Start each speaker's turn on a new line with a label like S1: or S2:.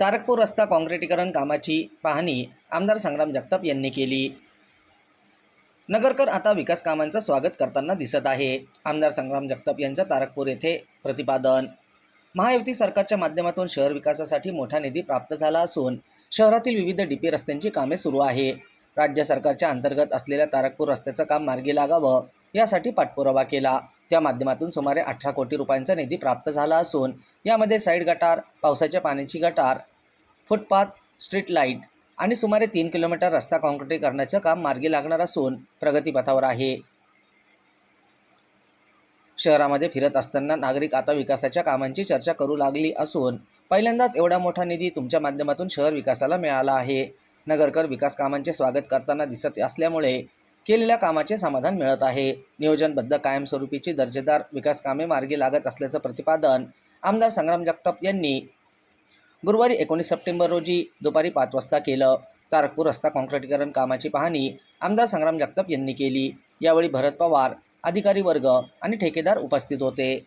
S1: तारकपूर रस्ता काँक्रिटीकरण कामाची पाहणी आमदार संग्राम जगताप यांनी केली. नगरकर आता विकास कामांचं स्वागत करताना दिसत आहे. आमदार संग्राम जगताप यांचं तारकपूर येथे प्रतिपादन. महायुती सरकारच्या माध्यमातून शहर विकासासाठी मोठा निधी प्राप्त झाला असून शहरातील विविध डी पी रस्त्यांची कामे सुरू आहे. राज्य सरकारच्या अंतर्गत असलेल्या तारकपूर रस्त्याचं काम मार्गी लागावं यासाठी पाठपुरावा केला. त्या माध्यमातून सुमारे अठरा कोटी रुपयांचा निधी प्राप्त झाला असून यामध्ये साईड गटार पावसाच्या पाण्याची गटार फुटपाथ स्ट्रीट लाइट आणि सुमारे तीन किलोमीटर रस्ता काँक्रिटीकरणाचं काम मार्गी लागणार असून प्रगतीपथावर आहे. शहरामध्ये फिरत असताना नागरिक आता विकासाच्या कामांची चर्चा करू लागली असून पहिल्यांदाच एवढा मोठा निधी तुमच्या माध्यमातून शहर विकासाला मिळाला आहे. नगरकर विकास कामांचे स्वागत करताना दिसत असल्यामुळे केलेल्या कामाचे समाधान मिळत आहे. नियोजनबद्ध कायमस्वरूपीची दर्जेदार विकास कामे मार्गी लागत असल्याचं प्रतिपादन आमदार संग्राम जगताप यांनी गुरुवारी एकोणीस सप्टेंबर रोजी दुपारी पाच वाजता केलं. तारकपूर रस्ता काँक्रिटीकरण कामाची पाहणी आमदार संग्राम जगताप यांनी केली. यावेळी भरत पवार अधिकारी वर्ग आणि ठेकेदार उपस्थित होते.